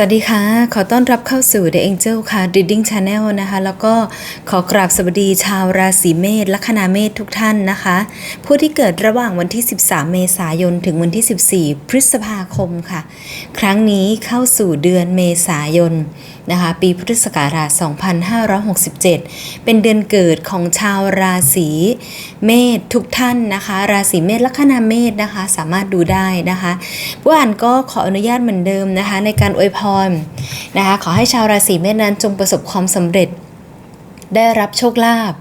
สวัสดีค่ะ ขอต้อนรับเข้าสู่ The Angel ค่ะ Reading Channel นะคะ แล้วก็ขอกราบสวัสดีชาวราศีเมษลัคนาเมษทุกท่านนะคะ ผู้ที่เกิดระหว่างวันที่ 13 เมษายน ถึงวันที่ 14 พฤษภาคมค่ะ ครั้งนี้เข้าสู่เดือนเมษายน นะคะปีพุทธศักราช 2567 เป็นเดือนเกิดของชาวราศีเมษทุกท่านนะคะ ราศีเมษลัคนาเมษนะคะ สามารถดูได้นะคะผู้อ่านก็ขออนุญาตเหมือนเดิมนะคะ ในการอวยพรนะคะ ขอให้ชาวราศีเมษนั้นจงประสบความสำเร็จได้รับโชคลาภ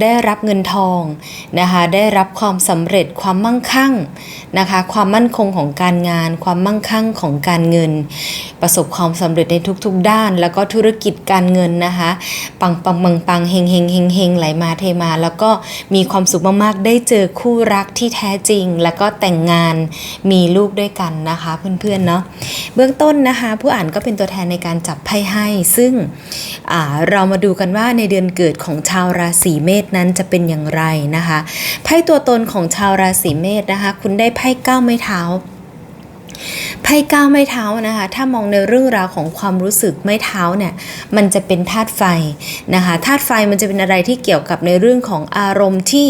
ได้รับเงินทองนะคะ ได้รับความสำเร็จ ความมั่งคั่งนะคะ ความมั่นคงของการงาน ความมั่งคั่งของการเงิน ประสบความสำเร็จในทุกๆ ด้าน แล้วก็ธุรกิจการเงินนะคะ ปังปังปังปังเฮงเฮงเฮงเฮงไหลมาเทมา แล้วก็มีความสุขมากๆ ได้เจอคู่รักที่แท้จริง แล้วก็แต่งงานมีลูกด้วยกันนะคะเพื่อนๆเนาะเบื้องต้นนะคะผู้อ่านก็เป็นตัวแทนในการจับไพ่ให้ ซึ่งอ่าเรามาดูกันว่าในเดือนเกิดของชาวราศีเมษนั้นจะเป็นอย่างไรนะคะไพ่ตัวตนของชาวราศีเมษนะคะ คุณได้ไพ่เก้าไม้เท้า ไพ่ก้าวไม้เท้านะคะ ถ้ามองในเรื่องราวของความรู้สึกไม้เท้าเนี่ย มันจะเป็นธาตุไฟนะคะ ธาตุไฟมันจะเป็นอะไรที่เกี่ยวกับในเรื่องของอารมณ์ที่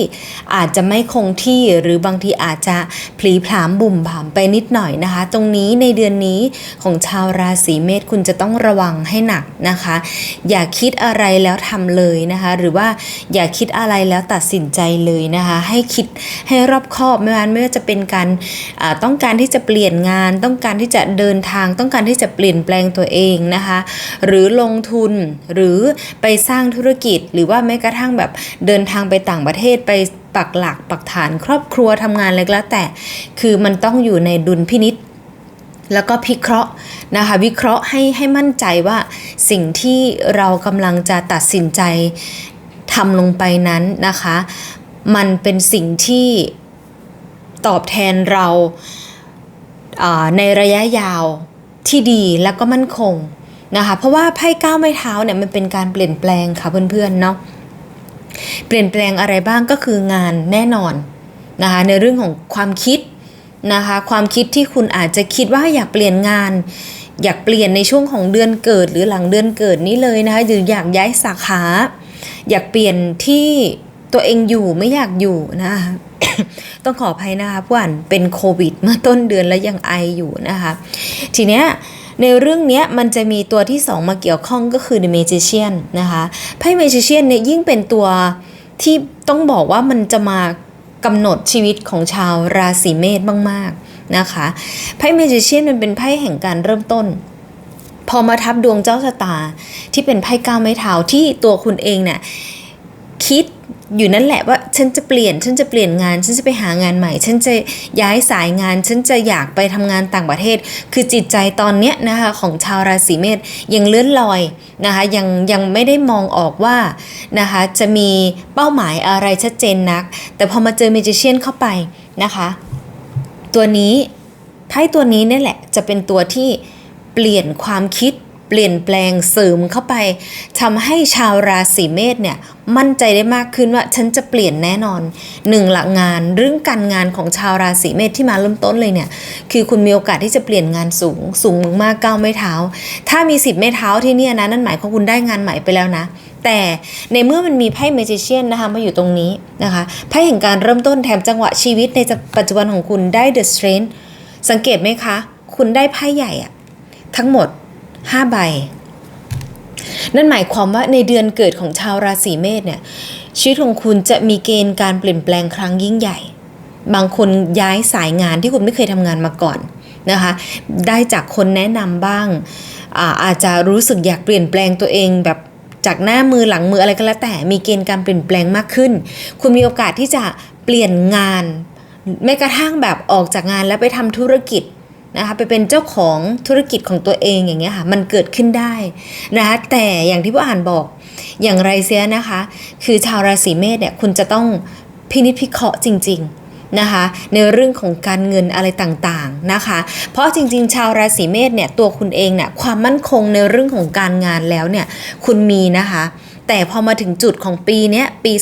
อาจจะไม่คงที่หรือบางทีอาจจะพลีผลามบุ่มผามไปนิดหน่อยนะคะ ตรงนี้ในเดือนนี้ของชาวราศีเมษคุณจะต้องระวังให้หนักนะคะ อย่าคิดอะไรแล้วทำเลยนะคะ หรือว่าอย่าคิดอะไรแล้วตัดสินใจเลยนะคะ ให้คิดให้รอบคอบไม่ว่าไม่ว่าจะเป็นการต้องการที่จะเปลี่ยนงาน ต้องการที่จะเดินทาง ต้องการที่จะเปลี่ยนแปลงตัวเองนะคะ หรือลงทุนหรือไปสร้างธุรกิจ หรือว่าแม้กระทั่งแบบเดินทางไปต่างประเทศไปปักหลักปักฐานครอบครัวทำงานอะไรก็แล้วแต่ คือมันต้องอยู่ในดุลพินิษแล้วก็พิเคราะห์นะคะวิเคราะห์ให้ให้มั่นใจว่าสิ่งที่เรากำลังจะตัดสินใจทำลงไปนั้นนะคะ มันเป็นสิ่งที่ตอบแทนเราอ่า ในระยะยาวที่ดีแล้วก็มั่นคงนะคะเพราะว่าไพ่ก้าวไม้เท้าเนี่ยมันเป็นการเปลี่ยนแปลงค่ะเพื่อนๆเนาะเปลี่ยนแปลงอะไรบ้างก็คืองานแน่นอนนะคะในเรื่องของความคิดนะคะความคิดที่คุณอาจจะคิดว่าอยากเปลี่ยนงาน อยากเปลี่ยนในช่วงของเดือนเกิด หรือหลังเดือนเกิดนี้เลยนะคะหรืออยากย้ายสาขา อยากเปลี่ยนที่ตัวเองอยู่ไม่อยากอยู่นะคะ ต้องขออภัยนะคะผู้อ่านเป็นโควิดเมื่อต้นเดือนแล้วยังไออยู่นะคะ ทีเนี้ยในเรื่องนี้มันจะมีตัวที่ 2 มาเกี่ยวข้องก็คือ The Magician นะคะไพ่ Magician เนี่ยยิ่งเป็นตัวที่ต้องบอกว่ามันจะมากำหนดชีวิตของชาวราศีเมษมากๆนะคะไพ่ Magician มันเป็นไพ่แห่งการเริ่มต้น พอมาทับดวงเจ้าชะตาที่เป็นไพ่ก้าวไม้เท้าที่ตัวคุณเองเนี่ยคิด อยู่นั่นแหละว่าฉันจะเปลี่ยน ฉันจะเปลี่ยนงาน ฉันจะไปหางานใหม่ ฉันจะย้ายสายงาน ฉันจะอยากไปทำงานต่างประเทศ คือจิตใจตอนเนี้ยนะคะของชาวราศีเมษยังเลื่อนลอยนะคะยังยังไม่ได้มองออกว่านะคะจะมีเป้าหมายอะไรชัดเจนนัก แต่พอมาเจอเมจิเชียนเข้าไปนะคะ ตัวนี้ไพ่ตัวนี้นี่แหละจะเป็นตัวที่เปลี่ยนความคิด เปลี่ยนแปลงเสริมเข้าไปทำให้ชาวราศีเมษเนี่ยมั่นใจได้มากขึ้นว่าฉันจะเปลี่ยนแน่นอนหนึ่งหลักงานเรื่องการงานของชาวราศีเมษที่มาเริ่มต้นเลยเนี่ยคือคุณมีโอกาสที่จะเปลี่ยนงานสูงสูงมากๆก้าวไม่เท้า ถ้ามีสิบไม่เท้าที่เนี่ยนะนั่นหมายความคุณได้งานใหม่ไปแล้วนะ แต่ในเมื่อมันมีไพ่เมจิเชียนนะคะมาอยู่ตรงนี้นะคะไพ่แห่งการเริ่มต้นแถมจังหวะชีวิตในปัจจุบันของคุณได้ The Strength สังเกตไหมคะ คุณได้ไพ่ใหญ่อะทั้งหมด 5 ใบ นั่นหมายความว่าในเดือนเกิดของชาวราศีเมษเนี่ยชีวิตของคุณจะมีเกณฑ์การเปลี่ยนแปลงครั้งยิ่งใหญ่ บางคนย้ายสายงานที่คุณไม่เคยทำงานมาก่อนนะคะ ได้จากคนแนะนำบ้างอาอาจจะรู้สึกอยากเปลี่ยนแปลงตัวเองแบบจากหน้ามือหลังมืออะไรก็แล้วแต่มีเกณฑ์การเปลี่ยนแปลงมากขึ้น คุณมีโอกาสที่จะเปลี่ยนงานแม้กระทั่งแบบออกจากงานแล้วไปทำธุรกิจ นะคะไปเป็นเจ้าของธุรกิจของตัวเองอย่างเงี้ยค่ะมันเกิดขึ้นได้นะคะแต่อย่างที่ผู้อ่านบอกอย่างไรเสียนะคะ คือชาวราศีเมษเนี่ยคุณจะต้องพินิจพิเคราะห์จริง ๆนะคะในเรื่องของการเงินอะไรต่างๆนะคะ เพราะจริงๆ ชาวราศีเมษเนี่ยตัวคุณเองเนี่ยความมั่นคงในเรื่องของการงานแล้วเนี่ยคุณมีนะคะ แต่พอมาถึงจุดของปีนี้ปี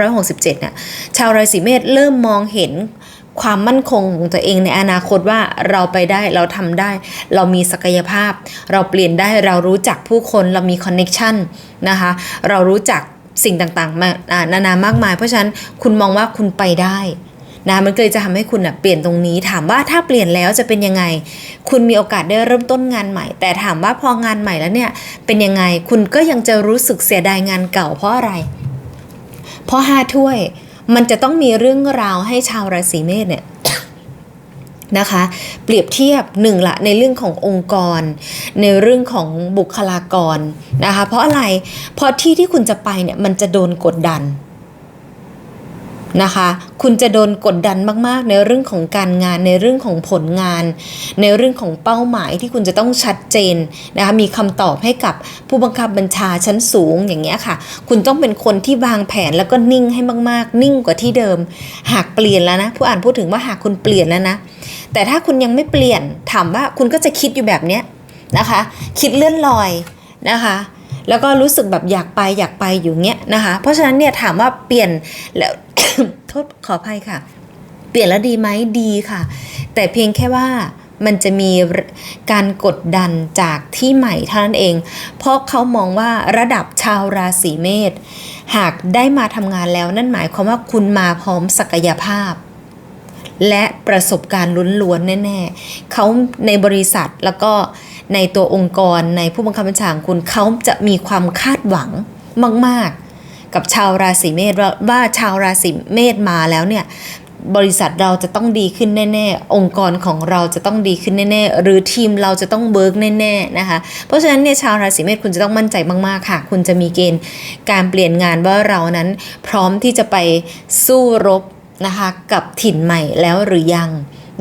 2567เนี่ยชาวราศีเมษเริ่มมองเห็น ความมั่นคงของตัวเองในอนาคตว่าเราไปได้เราทำได้ เรามีศักยภาพ เราเปลี่ยนได้เรารู้จักผู้คนเรามีคอนเน็ชันนะคะเรารู้จักสิ่งต่างๆมาอ่านานามากมาย เพราะฉะนั้นคุณมองว่าคุณไปได้นะมันเลยจะทำให้คุณอะเปลี่ยนตรงนี้ ถามว่าถ้าเปลี่ยนแล้วจะเป็นยังไง คุณมีโอกาสได้เริ่มต้นงานใหม่ แต่ถามว่าพองานใหม่แล้วเนี่ยเป็นยังไงคุณก็ยังจะรู้สึกเสียดายงานเก่าเพราะอะไร เพราะห้าถ้วย มันจะต้องมีเรื่องราวให้ชาวราศีเมษเนี่ยนะคะ เปรียบเทียบหนึ่งละในเรื่องขององค์กร ในเรื่องของบุคลากรนะคะ เพราะอะไรเพราะที่ที่คุณจะไปเนี่ยมันจะโดนกดดัน นะคะ คุณจะโดนกดดันมากๆ ในเรื่องของการงานในเรื่องของผลงาน ในเรื่องของเป้าหมายที่คุณจะต้องชัดเจนนะคะมีคำตอบให้กับผู้บังคับบัญชาชั้นสูงอย่างเงี้ยค่ะ คุณต้องเป็นคนที่วางแผนแล้วก็นิ่งให้มากๆ นิ่งกว่าที่เดิม หากเปลี่ยนแล้วนะผู้อ่านพูดถึงว่าหากคุณเปลี่ยนแล้วนะแต่ถ้าคุณยังไม่เปลี่ยนถามว่าคุณก็จะคิดอยู่แบบเนี้ยนะคะ คิดเลื่อนลอยนะคะแล้วก็รู้สึกแบบอยากไปอยากไปอยู่เงี้ยนะคะ เพราะฉะนั้นเนี่ยถามว่าเปลี่ยนแล้ว โทษขออภัยค่ะ เปลี่ยนแล้วดีไหมดีค่ะ แต่เพียงแค่ว่ามันจะมีการกดดันจากที่ใหม่เท่านั้นเอง เพราะเขามองว่าระดับชาวราศีเมษหากได้มาทำงานแล้วนั่นหมายความว่าคุณมาพร้อมศักยภาพ และประสบการณ์ล้วนๆแน่ๆเขาในบริษัทแล้วก็ในตัวองค์กรในผู้บังคับบัญชาของคุณเขาจะมีความคาดหวังมากๆ กับชาวราศีเมษว่าว่าชาวราศีเมษมาแล้วเนี่ยบริษัทเราจะต้องดีขึ้นแน่ๆ องค์กรของเราจะต้องดีขึ้นแน่ๆ หรือทีมเราจะต้องเบิร์กแน่ๆ นะคะ เพราะฉะนั้นเนี่ยชาวราศีเมษคุณจะต้องมั่นใจมากๆ ค่ะ คุณจะมีเกณฑ์การเปลี่ยนงานว่าเรานั้นพร้อมที่จะไปสู้รบนะคะกับถิ่นใหม่แล้วหรือยัง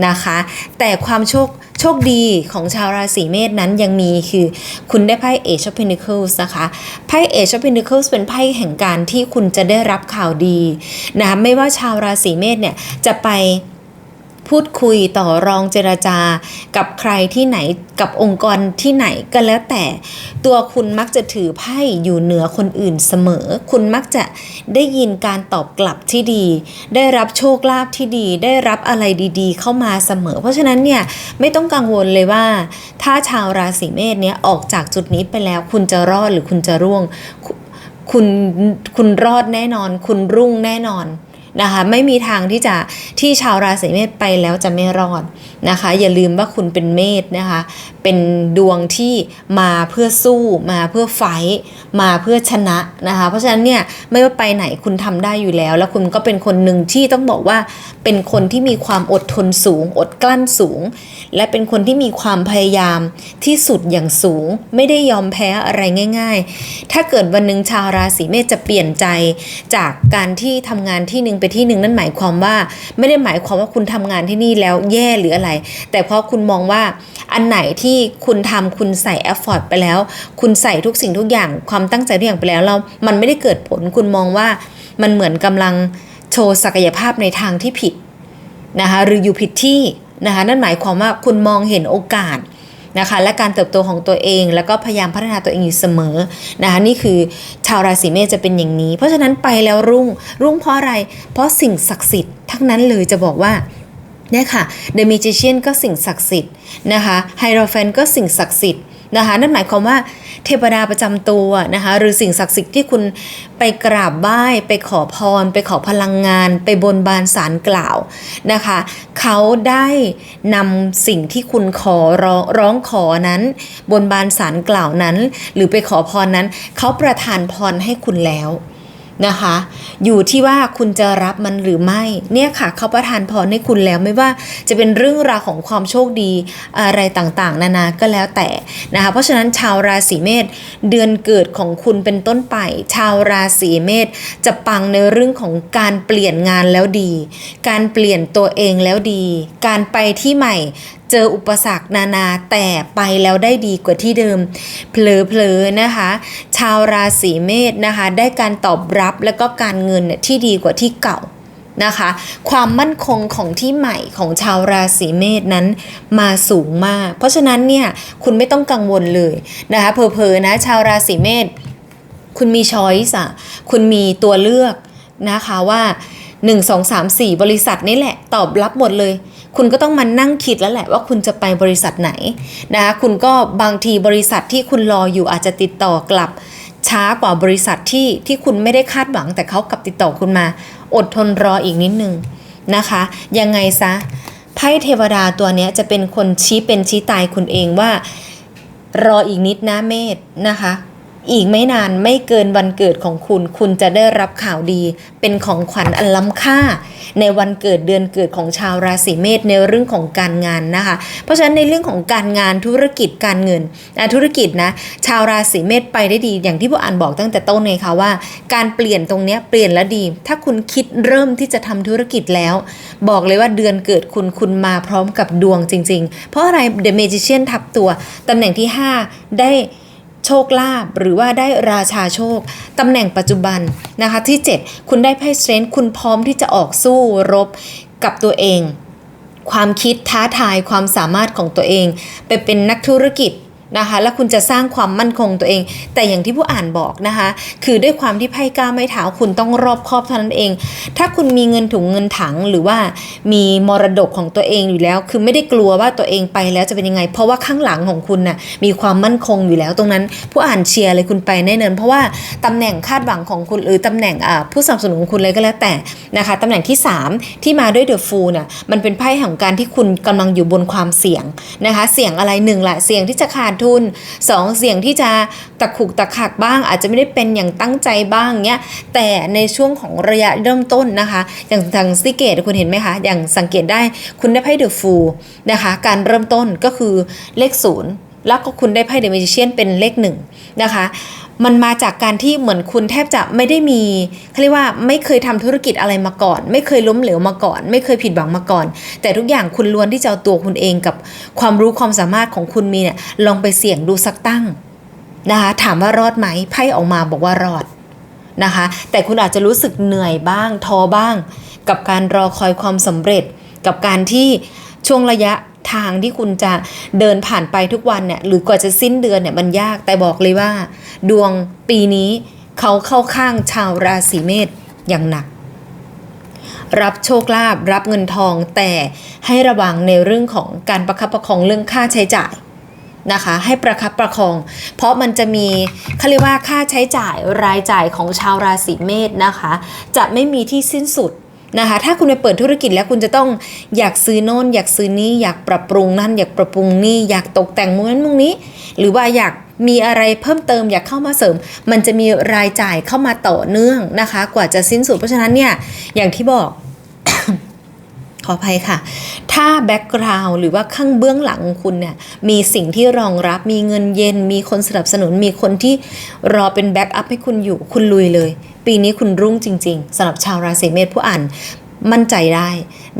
นะคะ แต่ความโชค โชคดีของชาวราศีเมษนั้นยังมีคือคุณได้ไพ่ Age of Pentacles นะคะไพ่ Age of Pentacles เป็นไพ่แห่งการที่คุณจะได้รับข่าวดีนะคะไม่ว่าชาวราศีเมษเนี่ยจะไป พูดคุยต่อรองเจรจา กับใครที่ไหนกับองค์กรที่ไหนก็แล้วแต่ ตัวคุณมักจะถือไพ่อยู่เหนือคนอื่นเสมอ คุณมักจะได้ยินการตอบกลับที่ดี ได้รับโชคลาภที่ดี ได้รับอะไรดีๆ เข้ามาเสมอ เพราะฉะนั้นเนี่ยไม่ต้องกังวลเลยว่า ถ้าชาวราศีเมษเนี่ยออกจากจุดนี้ไปแล้ว คุณจะรอดหรือคุณจะร่วง คุณคุณรอดแน่นอน คุณรุ่งแน่นอน นะคะ ไม่มีทางที่จะที่ชาวราศีเมษไปแล้วจะไม่รอดนะคะ อย่าลืมว่าคุณเป็นเมษนะคะ เป็นดวงที่มาเพื่อสู้มาเพื่อไฟมาเพื่อชนะนะคะเพราะฉะนั้นเนี่ยไม่ว่าไปไหนคุณทำได้อยู่แล้ว แล้วคุณก็เป็นคนหนึ่งที่ต้องบอกว่าเป็นคนที่มีความอดทนสูง อดกลั้นสูง และเป็นคนที่มีความพยายามที่สุดอย่างสูง ไม่ได้ยอมแพ้อะไรง่าย ๆ ถ้าเกิดวันหนึ่งชาวราศีเมษจะเปลี่ยนใจจากการที่ทำงานที่หนึ่งไปที่หนึ่งนั่นหมายความว่า ไม่ได้หมายความว่าคุณทำงานที่นี่แล้วแย่หรืออะไร แต่เพราะคุณมองว่าอันไหนที่คุณทำคุณใส่แอฟฟอร์ตไปแล้ว คุณใส่ทุกสิ่งทุกอย่างความตั้งใจทุกอย่างไปแล้วเรามันไม่ได้เกิดผลคุณมองว่ามันเหมือนกำลังโชว์ศักยภาพในทางที่ผิดนะคะหรืออยู่ผิดที่นะคะนั่นหมายความว่าคุณมองเห็นโอกาสนะคะและการเติบโตของตัวเองแล้วก็พยายามพัฒนาตัวเองอยู่เสมอนะคะนี่คือชาวราศีเมษจะเป็นอย่างนี้ เพราะฉะนั้นไปแล้วรุ่งรุ่งเพราะอะไร เพราะสิ่งศักดิ์สิทธิ์ทั้งนั้นเลยจะบอกว่า เนี่ยค่ะ The Magician ก็สิ่งศักดิ์สิทธิ์นะคะไฮโรแฟนก็สิ่งศักดิ์สิทธิ์นะคะนั่นหมายความว่าเทวดาประจำตัวนะคะหรือสิ่งศักดิ์สิทธิ์ที่คุณไปกราบไหว้ไปขอพร ไปขอพลังงาน ไปบนบานสารกล่าวนะคะเขาได้นำสิ่งที่คุณขอร้องร้องขอนั้น บนบานสารกล่าวนั้น หรือไปขอพรนั้นเขาประทานพรให้คุณแล้ว นะคะ อยู่ที่ว่าคุณจะรับมันหรือไม่เนี่ยค่ะเขาประทานพรให้คุณแล้วไม่ว่าจะเป็นเรื่องราวของความโชคดีอะไรต่างๆ นานาก็แล้วแต่นะคะเพราะฉะนั้นชาวราศีเมษเดือนเกิดของคุณเป็นต้นไป ชาวราศีเมษจะปังในเรื่องของการเปลี่ยนงานแล้วดี การเปลี่ยนตัวเองแล้วดี การไปที่ใหม่ เจออุปสรรคนานาแต่ไปแล้วได้ดีกว่าที่เดิม เผลอๆนะคะ ชาวราศีเมษนะคะ ได้การตอบรับแล้วก็การเงินเนี่ยที่ดีกว่าที่เก่านะคะ ความมั่นคงของที่ใหม่ของชาวราศีเมษนั้นมาสูงมาก เพราะฉะนั้นเนี่ยคุณไม่ต้องกังวลเลยนะคะเพอๆนะชาวราศีเมษคุณมีช้อยส์อะคุณมีตัวเลือกนะคะว่า 1 2 3 4 บริษัทนี่แหละ ตอบรับหมดเลย คุณก็ต้องมานั่งคิดแล้วแหละว่าคุณจะไปบริษัทไหนนะคะคุณก็บางทีบริษัทที่คุณรออยู่อาจจะติดต่อกลับช้ากว่าบริษัทที่ที่คุณไม่ได้คาดหวัง แต่เขากลับติดต่อคุณมา อดทนรออีกนิดนึงนะคะ ยังไงซะไพ่เทวดาตัวเนี้ยจะเป็นคนชี้เป็นชี้ตายคุณเองว่า รออีกนิดนะเมธนะคะ อีกไม่นานไม่เกินวันเกิดของคุณ คุณจะได้รับข่าวดี เป็นของขวัญอันล้ำค่า ในวันเกิดเดือนเกิดของชาวราศีเมษในเรื่องของการงานนะคะ เพราะฉะนั้นในเรื่องของการงานธุรกิจการเงินธุรกิจนะชาวราศีเมษไปได้ดีอย่างที่ผู้อ่านบอกตั้งแต่ต้นเลยค่ะว่า การเปลี่ยนตรงนี้เปลี่ยนแล้วดี ถ้าคุณคิดเริ่มที่จะทำธุรกิจแล้ว บอกเลยว่าเดือนเกิดคุณคุณมาพร้อมกับดวงจริง ๆ เพราะอะไร The Magician ทับตัวตำแหน่งที่ 5 ได้ โชคลาภหรือว่าได้ราชาโชคตำแหน่งปัจจุบันนะคะที่ 7 คุณได้ไพ่สเตรนคุณพร้อมที่จะออกสู้รบกับตัวเอง ความคิดท้าทายความสามารถของตัวเอง ไปเป็นนักธุรกิจ นะคะ แล้วคุณจะสร้างความมั่นคงตัวเอง แต่อย่างที่ผู้อ่านบอกนะคะ คือด้วยความที่ไพ่ก้าไม่เท้าคุณต้องรอบคอบเท่านั้นเอง ถ้าคุณมีเงินถุงเงินถังหรือว่ามีมรดกของตัวเองอยู่แล้ว คือไม่ได้กลัวว่าตัวเองไปแล้วจะเป็นยังไง เพราะว่าข้างหลังของคุณน่ะมีความมั่นคงอยู่แล้วตรงนั้น ผู้อ่านเชียร์เลยคุณไปแน่นอนเพราะว่าตำแหน่งคาดหวังของคุณหรือตำแหน่งผู้สนับสนุนของคุณเลยก็แล้วแต่นะคะตำแหน่งที่ 3 ที่มาด้วยเดอะฟูเนี่ยมันเป็นไพ่ของการที่คุณกำลังอยู่บนความเสี่ยงนะคะ เสี่ยงอะไรหนึ่งแหละเสี่ยงที่จะขาดทุน 2 เสี่ยงที่จะตะขุกตะขักบ้าง อาจจะไม่ได้เป็นอย่างตั้งใจบ้างเนี้ยแต่ในช่วงของระยะเริ่มต้นนะคะ อย่างทางสิเกตคุณเห็นไหมคะ อย่างสังเกตได้คุณได้ไพ่เดอะฟูนะคะ การเริ่มต้นก็คือเลขศูนย์แล้วก็คุณได้ไพ่เดอะเมจิเชียนเป็นเลขหนึ่งนะคะ มันมาจากการที่เหมือนคุณแทบจะไม่ได้มีเขาเรียกว่าไม่เคยทำธุรกิจอะไรมาก่อน ไม่เคยล้มเหลวมาก่อน ไม่เคยผิดหวังมาก่อน แต่ทุกอย่างคุณล้วนที่จะเอาตัวคุณเองกับความรู้ความสามารถของคุณมีเนี่ยลองไปเสี่ยงดูสักตั้งนะคะถามว่ารอดไหมไพ่ออกมาบอกว่ารอดนะคะ แต่คุณอาจจะรู้สึกเหนื่อยบ้างท้อบ้าง กับการรอคอยความสำเร็จ กับการที่ช่วงระยะทางที่คุณจะเดินผ่านไปทุกวันเนี่ยหรือกว่าจะสิ้นเดือนเนี่ยมันยากแต่บอกเลยว่า ดวงปีนี้เขาเข้าข้างชาวราศีเมษอย่างหนัก รับโชคลาภรับเงินทองแต่ให้ระวังในเรื่องของการประคับประคองเรื่องค่าใช้จ่ายนะคะให้ประคับประคอง เพราะมันจะมีเขาเรียกว่าค่าใช้จ่ายรายจ่ายของชาวราศีเมษนะคะ จะไม่มีที่สิ้นสุด นะคะถ้าคุณไปเปิดธุรกิจแล้วคุณจะต้องอยากซื้อโน่น อยากซื้อนี้อยากปรับปรุงนั่นอยากปรับปรุงนี่อยากตกแต่งมุมนั้นมุมนี้ หรือว่าอยากมีอะไรเพิ่มเติมอยากเข้ามาเสริม มันจะมีรายจ่ายเข้ามาต่อเนื่องนะคะ กว่าจะสิ้นสุดเพราะฉะนั้นเนี่ยอย่างที่บอก ขออภัยค่ะ ถ้าแบ็กกราวน์หรือว่าข้างเบื้องหลังของคุณเนี่ยมีสิ่งที่รองรับมีเงินเย็น มีคนสนับสนุนมีคนที่รอเป็นแบ็กอัพให้คุณอยู่คุณลุยเลย ปีนี้คุณรุ่งจริงๆสำหรับชาวราศีเมษผู้อ่านมั่นใจได้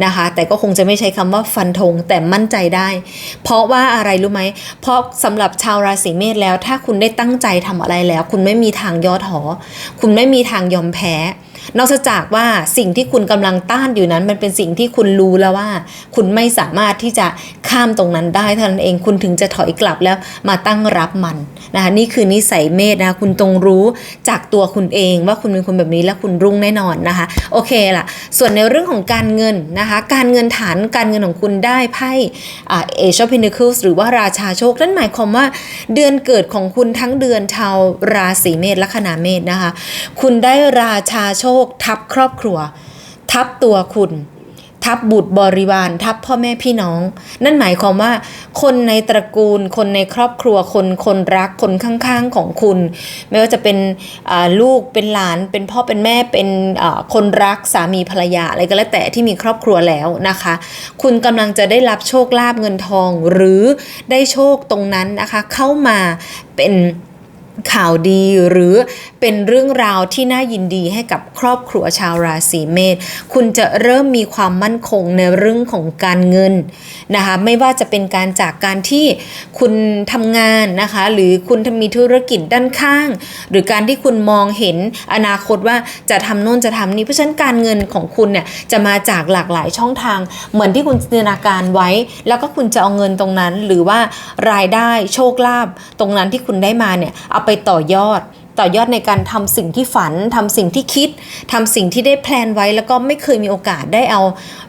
นะคะ แต่ก็คงจะไม่ใช้คำว่าฟันธงแต่มั่นใจได้ เพราะว่าอะไรรู้ไหมเพราะสำหรับชาวราศีเมษแล้ว ถ้าคุณได้ตั้งใจทำอะไรแล้ว คุณไม่มีทางย่อท้อคุณไม่มีทางยอมแพ้ นอกจากว่าสิ่งที่คุณกำลังต้านอยู่นั้น มันเป็นสิ่งที่คุณรู้แล้วว่า คุณไม่สามารถที่จะข้ามตรงนั้นได้เท่านั้นเองคุณถึงจะถอยกลับแล้วมาตั้งรับมันนะคะนี่คือนิสัยเมษนะคะคุณตรงรู้จากตัวคุณเองว่าคุณเป็นคนแบบนี้และคุณรุ่งแน่นอนนะคะ โอเคล่ะ ส่วนในเรื่องของการเงินนะคะ การเงินฐานการเงินของคุณได้ไพ่เอชพินิคลหรือว่าราชาโชคนั่นหมายความว่าเดือนเกิดของคุณทั้งเดือนชาวราศีเมษและคนาเมษนะคะ คุณได้ราชาโชคทับครอบครัว ทับตัวคุณ ทับบุตรบริวาร ทับพ่อแม่พี่น้อง นั่นหมายความว่า คนในตระกูล คนในครอบครัว คนคนรักคนข้างๆของคุณ ไม่ว่าจะเป็นลูกเป็นหลาน เป็นพ่อเป็นแม่เป็นคนรักสามีภรรยาอะไรก็แล้วแต่ที่มีครอบครัวแล้วนะคะ คุณกำลังจะได้รับโชคลาภเงินทอง หรือได้โชคตรงนั้นนะคะ เข้ามาเป็น ข่าวดีหรือเป็นเรื่องราวที่น่ายินดีให้กับครอบครัวชาวราศีเมษคุณจะเริ่มมีความมั่นคงในเรื่องของการเงินนะคะไม่ว่าจะเป็นการจากการที่คุณทำงานนะคะหรือคุณมีธุรกิจด้านข้าง หรือการที่คุณมองเห็นอนาคตว่าจะทำโน่นจะทำนี่เพราะฉะนั้นการเงินของคุณเนี่ยจะมาจากหลากหลายช่องทาง เหมือนที่คุณจินตนาการไว้ แล้วก็คุณจะเอาเงินตรงนั้น หรือว่ารายได้โชคลาภตรงนั้นที่คุณได้มาเนี่ยเอาไปต่อยอด ต่อยอดในการทำสิ่งที่ฝันทำสิ่งที่คิดทำสิ่งที่ได้แพลนไว้ แล้วก็ไม่เคยมีโอกาสได้เอา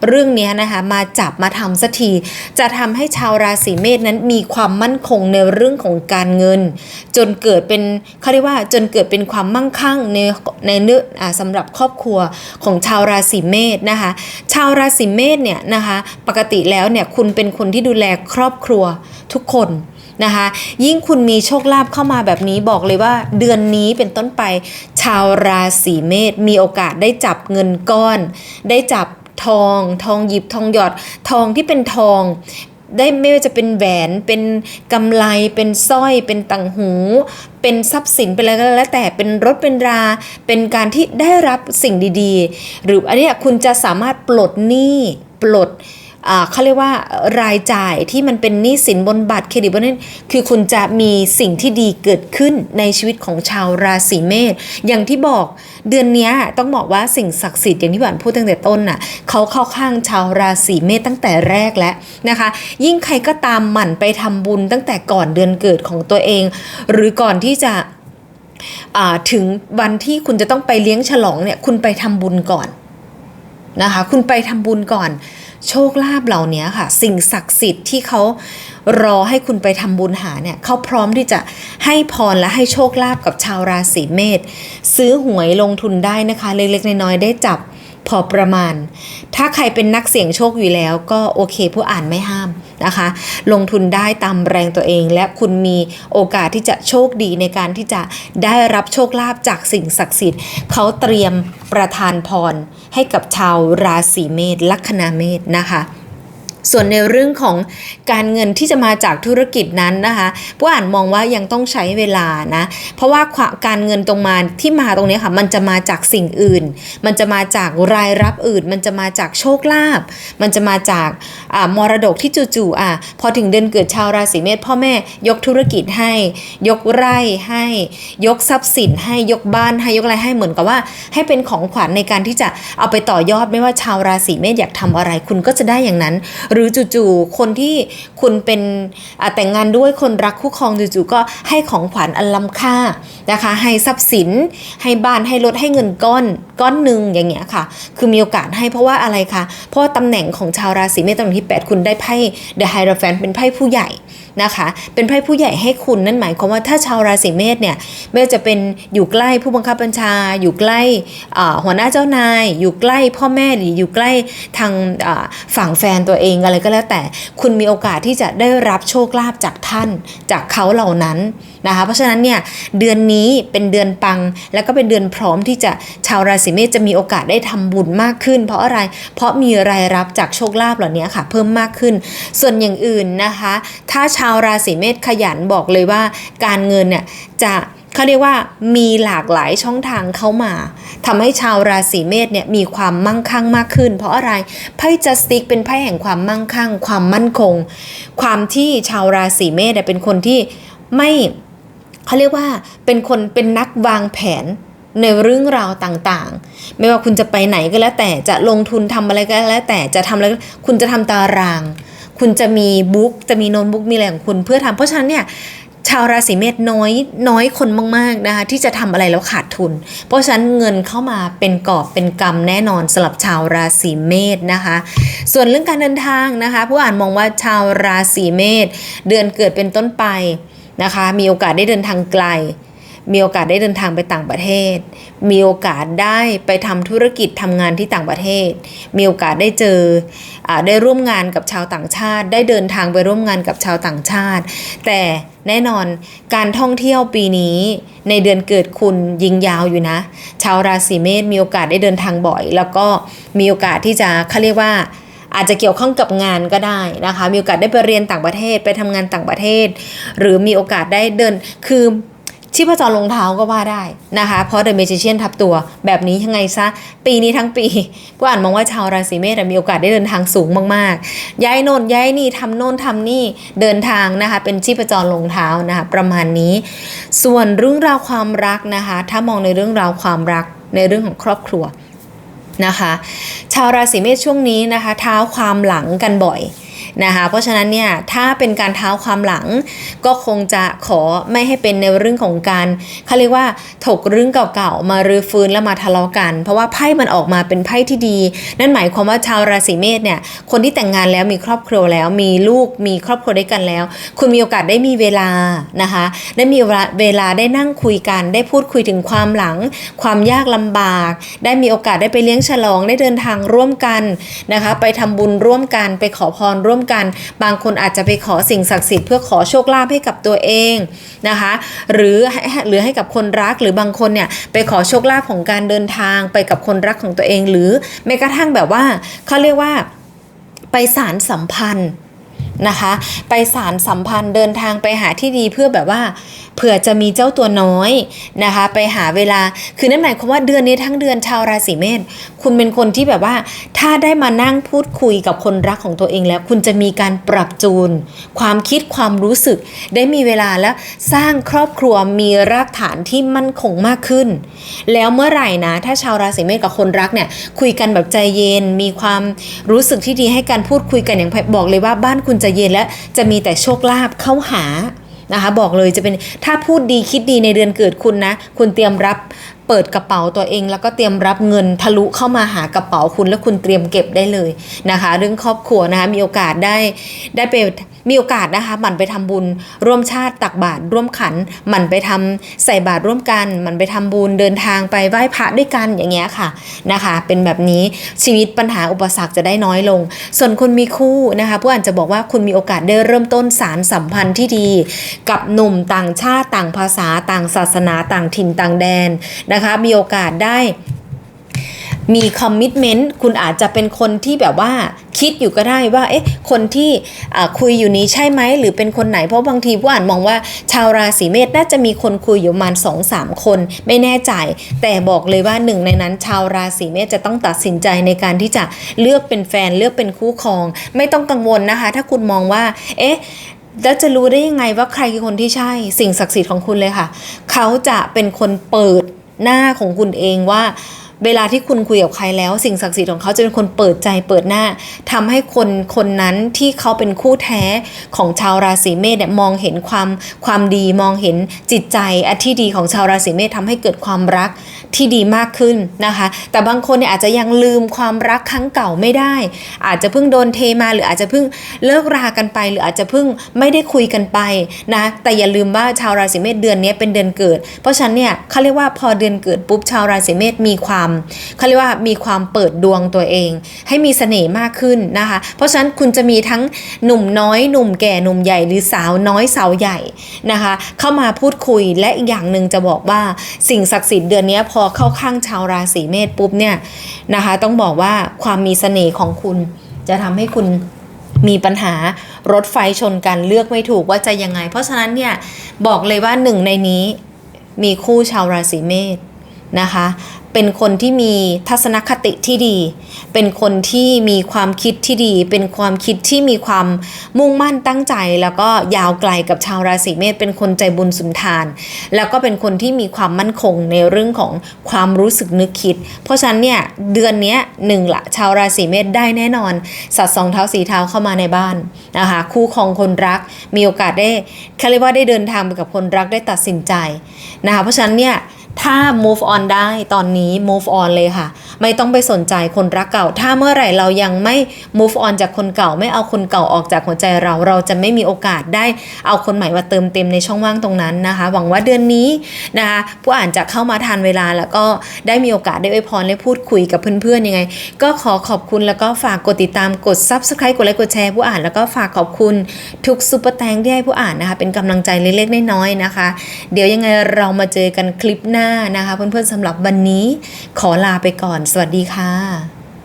เรื่องนี้นะคะ มาจับมาทำสักที จะทำให้ชาวราศีเมษนั้นมีความมั่นคงในเรื่องของการเงิน จนเกิดเป็นเขาเรียกว่าจนเกิดเป็นความมั่งคั่งในในเนื้อสำหรับครอบครัวของชาวราศีเมษนะคะ ชาวราศีเมษเนี่ยนะคะ ปกติแล้วเนี่ยคุณเป็นคนที่ดูแลครอบครัวทุกคน นะคะ ยิ่งคุณมีโชคลาภเข้ามาแบบนี้บอกเลยว่าเดือนนี้เป็นต้นไป ชาวราศีเมษมีโอกาสได้จับเงินก้อน ได้จับทอง ทองหยิบทองหยอด ทองที่เป็นทองได้ไม่ว่าจะเป็นแหวนเป็นกำไลเป็นสร้อยเป็นต่างหู เป็นทรัพย์สินเป็นอะไรก็แล้วแต่เป็นรถเป็นรา เป็นการที่ได้รับสิ่งดีๆ หรืออันนี้คุณจะสามารถปลดหนี้ปลด เขาเรียกว่ารายจ่ายที่มันเป็นหนี้สินบนบัตรเครดิตบนนั้นคือคุณจะมีสิ่งที่ดีเกิดขึ้นในชีวิตของชาวราศีเมษอย่างที่บอกเดือนนี้ต้องบอกว่าสิ่งศักดิ์สิทธิ์อย่างที่หวานพูดตั้งแต่ต้นน่ะเขาเข้าข้างชาวราศีเมษตั้งแต่แรกแล้วนะคะ ยิ่งใครก็ตามหมั่นไปทำบุญตั้งแต่ก่อนเดือนเกิดของตัวเอง หรือก่อนที่จะถึงวันที่คุณจะต้องไปเลี้ยงฉลองเนี่ยคุณไปทำบุญก่อนนะคะ คุณไปทำบุญก่อน โชคลาภเหล่านี้ค่ะ สิ่งศักดิ์สิทธิ์ที่เขารอให้คุณไปทำบุญหาเนี่ยเขาพร้อมที่จะให้พรและให้โชคลาภกับชาวราศีเมษซื้อหวยลงทุนได้นะคะ เล็กๆน้อยๆได้จับ พอประมาณ ถ้าใครเป็นนักเสี่ยงโชคอยู่แล้วก็โอเคผู้อ่านไม่ห้ามนะคะ ลงทุนได้ตามแรงตัวเอง และคุณมีโอกาสที่จะโชคดีในการที่จะได้รับโชคลาภจากสิ่งศักดิ์สิทธิ์ เขาเตรียมประทานพรให้กับชาวราศีเมษลัคนาเมษนะคะ ส่วนในเรื่องของการเงินที่จะมาจากธุรกิจนั้นนะคะผู้อ่านมองว่ายังต้องใช้เวลานะเพราะว่าการเงินตรงมาที่มาตรงนี้ค่ะมันจะมาจากสิ่งอื่น มันจะมาจากรายรับอื่น มันจะมาจากโชคลาภมันจะมาจากอ่ามรดกที่จู่ๆอะพอถึงเดือนเกิดชาวราศีเมษพ่อแม่ยกธุรกิจให้ ยกไร่ให้ ยกทรัพย์สินให้ยกบ้านให้ยกอะไรให้เหมือนกับว่า ให้เป็นของขวัญในการที่จะเอาไปต่อยอดไม่ว่าชาวราศีเมษอยากทำอะไรคุณก็จะได้อย่างนั้นหรือือจู่ๆคนที่คุณเป็นแต่งงานด้วยคนรักคู่ครองจู่ๆก็ให้ของขวัญอันล้ำค่านะคะ ให้ทรัพย์สิน ให้บ้านให้รถให้เงินก้อนก้อนหนึ่งอย่างเงี้ยค่ะ คือมีโอกาสให้เพราะว่าอะไรคะ เพราะว่าตำแหน่งของชาวราศีเมษตำแหน่งที่ 8 คุณได้ไพ่ The Hierophant เป็นไพ่ผู้ใหญ่นะคะ เป็นไพ่ผู้ใหญ่ให้คุณนั่นหมายความว่าถ้าชาวราศีเมษเนี่ยไม่ว่าจะเป็นอยู่ใกล้ผู้บังคับบัญชา อยู่ใกล้หัวหน้าเจ้านาย อยู่ใกล้พ่อแม่หรืออยู่ใกล้ทางฝั่งแฟนตัวเองอะไรก็แล้วแต่ คุณมีโอกาสที่จะได้รับโชคลาภจากท่านจากเขาเหล่านั้น นะคะ เพราะฉะนั้นเนี่ยเดือนนี้เป็นเดือนปัง แล้วก็เป็นเดือนพร้อมที่จะชาวราศีเมษจะมีโอกาสได้ทำบุญมากขึ้น เพราะอะไร เพราะมีรายรับจากโชคลาภเหล่านี้ค่ะ เพิ่มมากขึ้น ส่วนอย่างอื่นนะคะ ถ้าชาวราศีเมษขยันบอกเลยว่าการเงินเนี่ยจะเขาเรียกว่ามีหลากหลายช่องทางเข้ามาทำให้ชาวราศีเมษเนี่ยมีความมั่งคั่งมากขึ้น เพราะอะไรไพ่จัสติกเป็นไพ่แห่งความมั่งคั่ง ความมั่นคง ความที่ชาวราศีเมษเป็นคนที่ไม่ เขาเรียกว่าเป็นคนเป็นนักวางแผนในเรื่องราวต่างๆ ไม่ว่าคุณจะไปไหนก็แล้วแต่จะลงทุนทำอะไรก็แล้วแต่จะทำอะไรคุณจะทำตาราง คุณจะมีบุ๊กจะมีโน้ตบุ๊กมีอะไรของคุณเพื่อทำเพราะฉะนั้นเนี่ยชาวราศีเมษน้อยน้อยคนมากๆนะคะที่จะทำอะไรแล้วขาดทุน เพราะฉะนั้นเงินเข้ามาเป็นกอบเป็นกำแน่นอนสำหรับชาวราศีเมษนะคะ ส่วนเรื่องการเดินทางนะคะ ผู้อ่านมองว่าชาวราศีเมษเดือนเกิดเป็นต้นไป นะคะ มีโอกาสได้เดินทางไกล มีโอกาสได้เดินทางไปต่างประเทศ มีโอกาสได้ไปทำธุรกิจทำงานที่ต่างประเทศ มีโอกาสได้เจออได้ร่วมงานกับชาวต่างชาติ ได้เดินทางไปร่วมงานกับชาวต่างชาติ แต่แน่นอนการท่องเที่ยวปีนี้ในเดือนเกิดคุณยิงยาวอยู่นะ ชาวราศีเมษมีโอกาสได้เดินทางบ่อย แล้วก็มีโอกาสที่จะเขาเรียกว่า อาจจะเกี่ยวข้องกับงานก็ได้นะคะ มีโอกาสได้ไปเรียนต่างประเทศไปทำงานต่างประเทศ หรือมีโอกาสได้เดินคือชีพจรลงเท้าก็ว่าได้นะคะ เพราะ The Magician ทับตัวแบบนี้ยังไงซะ ปีนี้ทั้งปีผู้อ่านมองว่าชาวราศีเมษมีโอกาสได้เดินทางสูงมากๆ ย้ายโน่นย้ายนี่ทำโน่นทำนี่เดินทางนะคะ เป็นชีพจรลงเท้านะคะประมาณนี้ ส่วนเรื่องราวความรักนะคะ ถ้ามองในเรื่องราวความรักในเรื่องของครอบครัว นะคะ ชาวราศีเมษช่วงนี้นะคะ เท้าความหลังกันบ่อย นะคะเพราะฉะนั้นเนี่ยถ้าเป็นการเท้าความหลัง ก็คงจะขอไม่ให้เป็นในเรื่องของการเขาเรียกว่าถกเรื่องเก่าๆมารื้อฟื้นแล้วมาทะเลาะกัน เพราะว่าไพ่มันออกมาเป็นไพ่ที่ดี นั่นหมายความว่าชาวราศีเมษเนี่ยคนที่แต่งงานแล้วมีครอบครัวแล้วมีลูกมีครอบครัวด้วยกันแล้ว คุณมีโอกาสได้มีเวลานะคะได้มีเวลาได้นั่งคุยกัน ได้พูดคุยถึงความหลัง ความยากลำบาก ได้มีโอกาสได้ไปเลี้ยงฉลองได้เดินทางร่วมกันนะคะไปทำบุญร่วมกันไปขอพรร่วมกัน บางคนอาจจะไปขอสิ่งศักดิ์สิทธิ์เพื่อขอโชคลาภให้กับตัวเองนะคะ หรือหรือให้กับคนรักหรือบางคนเนี่ยไปขอโชคลาภของการเดินทางไปกับคนรักของตัวเอง หรือแม้กระทั่งแบบว่าเขาเรียกว่าไปสารสัมพันธ์นะคะ ไปสารสัมพันธ์เดินทางไปหาที่ดีเพื่อแบบว่า เผื่อจะมีเจ้าตัวน้อยนะคะ ไปหาเวลาคือนั่นหมายความว่าเดือนนี้ทั้งเดือนชาวราศีเมษคุณเป็นคนที่แบบว่า ถ้าได้มานั่งพูดคุยกับคนรักของตัวเองแล้ว คุณจะมีการปรับจูน ความคิดความรู้สึก ได้มีเวลาแล้วสร้างครอบครัวมีรากฐานที่มั่นคงมากขึ้น แล้วเมื่อไหร่นะ ถ้าชาวราศีเมษกับคนรักเนี่ยคุยกันแบบใจเย็นมีความรู้สึกที่ดีให้การพูดคุยกันอย่างบอกเลยว่าบ้านคุณจะเย็นและจะมีแต่โชคลาภเข้าหา นะคะ บอกเลยจะเป็นถ้าพูดดีคิดดีในเดือนเกิดคุณนะ คุณเตรียมรับเปิดกระเป๋าตัวเอง แล้วก็เตรียมรับเงินทะลุเข้ามาหากระเป๋าคุณแล้วคุณเตรียมเก็บได้เลยนะคะ เรื่องครอบครัวนะคะมีโอกาสได้ได้ไป มีโอกาสนะคะหมั่นไปทำบุญ ร่วมชาติตักบาตรร่วมขันหมั่นไปทำใส่บาตรร่วมกันหมั่นไปทำบุญเดินทางไปไหว้พระด้วยกันอย่างเงี้ยค่ะนะคะ เป็นแบบนี้ชีวิตปัญหาอุปสรรคจะได้น้อยลง ส่วนคนมีคู่นะคะผู้อ่านจะบอกว่าคุณมีโอกาสได้เริ่มต้นสารสัมพันธ์ที่ดี กับหนุ่มต่างชาติต่างภาษาต่างศาสนาต่างถิ่นต่างแดนนะคะ มีโอกาสได้ มีคอมมิชเมนต์คุณอาจจะเป็นคนที่แบบว่าคิดอยู่ก็ได้ว่า เอ๊ะ คนที่คุยอยู่นี้ใช่ไหม หรือเป็นคนไหน เพราะบางทีผู้อ่านมองว่าชาวราศีเมษน่าจะมีคนคุยอยู่ประมาณสองสามคน ไม่แน่ใจ แต่บอกเลยว่าหนึ่งในนั้นชาวราศีเมษจะต้องตัดสินใจในการที่จะเลือกเป็นแฟนเลือกเป็นคู่ครอง ไม่ต้องกังวลนะคะ ถ้าคุณมองว่า เอ๊ะแล้วจะรู้ได้ยังไงว่าใครคือคนที่ใช่ สิ่งศักดิ์สิทธิ์ของคุณเลยค่ะ เขาจะเป็นคนเปิดหน้าของคุณเองว่า เวลาที่คุณคุยกับใครแล้ว สิ่งศักดิ์สิทธิ์ของเขาจะเป็นคนเปิดใจเปิดหน้าทำให้คนคนนั้นที่เขาเป็นคู่แท้ของชาวราศีเมษเนี่ยมองเห็นความความดีมองเห็นจิตใจอัที่ดีของชาวราศีเมษทำให้เกิดความรักที่ดีมากขึ้นนะคะ แต่บางคนเนี่ยอาจจะยังลืมความรักครั้งเก่าไม่ได้ อาจจะเพิ่งโดนเทมาหรืออาจจะเพิ่งเลิกรากันไป หรืออาจจะเพิ่งไม่ได้คุยกันไปนะแต่อย่าลืมว่าชาวราศีเมษเดือนนี้เป็นเดือนเกิด เพราะฉะนั้นเนี่ยเขาเรียกว่าพอเดือนเกิดปุ๊บชาวราศีเมษมีความเขาเรียกว่ามีความเปิดดวงตัวเอง ให้มีเสน่ห์มากขึ้นนะคะ เพราะฉะนั้นคุณจะมีทั้งหนุ่มน้อยหนุ่มแก่หนุ่มใหญ่หรือสาวน้อยสาวใหญ่นะคะ เข้ามาพูดคุยและอีกอย่างหนึ่งจะบอกว่าสิ่งศักดิ์สิทธิ์เดือนนี้พอเข้าข้างชาวราศีเมษปุ๊บเนี่ยนะคะ ต้องบอกว่าความมีเสน่ห์ของคุณจะทำให้คุณมีปัญหารถไฟชนกันเลือกไม่ถูกว่าจะยังไง เพราะฉะนั้นเนี่ยบอกเลยว่าหนึ่งในนี้มีคู่ชาวราศีเมษนะคะ เป็นคนที่มีทัศนคติที่ดี เป็นคนที่มีความคิดที่ดี เป็นความคิดที่มีความมุ่งมั่นตั้งใจ แล้วก็ยาวไกลกับชาวราศีเมษเป็นคนใจบุญสุนทาน แล้วก็เป็นคนที่มีความมั่นคงในเรื่องของความรู้สึกนึกคิด เพราะฉะนั้นเนี่ยเดือนนี้หนึ่งละชาวราศีเมษได้แน่นอน สัตว์สองเท้าสีเท้าเข้ามาในบ้านนะคะคู่ของคนรักมีโอกาสได้เขาเรียกว่าได้เดินทางไปกับคนรักได้ตัดสินใจนะคะเพราะฉะนั้นเนี่ย ถ้า move on ได้ตอนนี้ move on เลยค่ะ ไม่ต้องไปสนใจคนรักเก่า ถ้าเมื่อไหร่เรายังไม่ move on จากคนเก่า ไม่เอาคนเก่าออกจากหัวใจเรา เราจะไม่มีโอกาสได้เอาคนใหม่มาเติมเต็มในช่องว่างตรงนั้นนะคะ หวังว่าเดือนนี้นะคะผู้อ่านจะเข้ามาทันเวลาแล้วก็ได้มีโอกาสได้อวยพรและพูดคุยกับเพื่อนๆยังไง ก็ขอขอบคุณแล้วก็ฝากกดติดตามกด subscribe กดไลค์กดแชร์ผู้อ่านแล้วก็ฝากขอบคุณทุกซุปเปอร์แตงที่ให้ผู้อ่านนะคะเป็นกำลังใจเล็กๆน้อยๆนะคะ เดี๋ยวยังไงเรามาเจอกันคลิปหน้าหน้านะคะ เพื่อนๆสำหรับวันนี้ขอลาไปก่อน สวัสดีค่ะ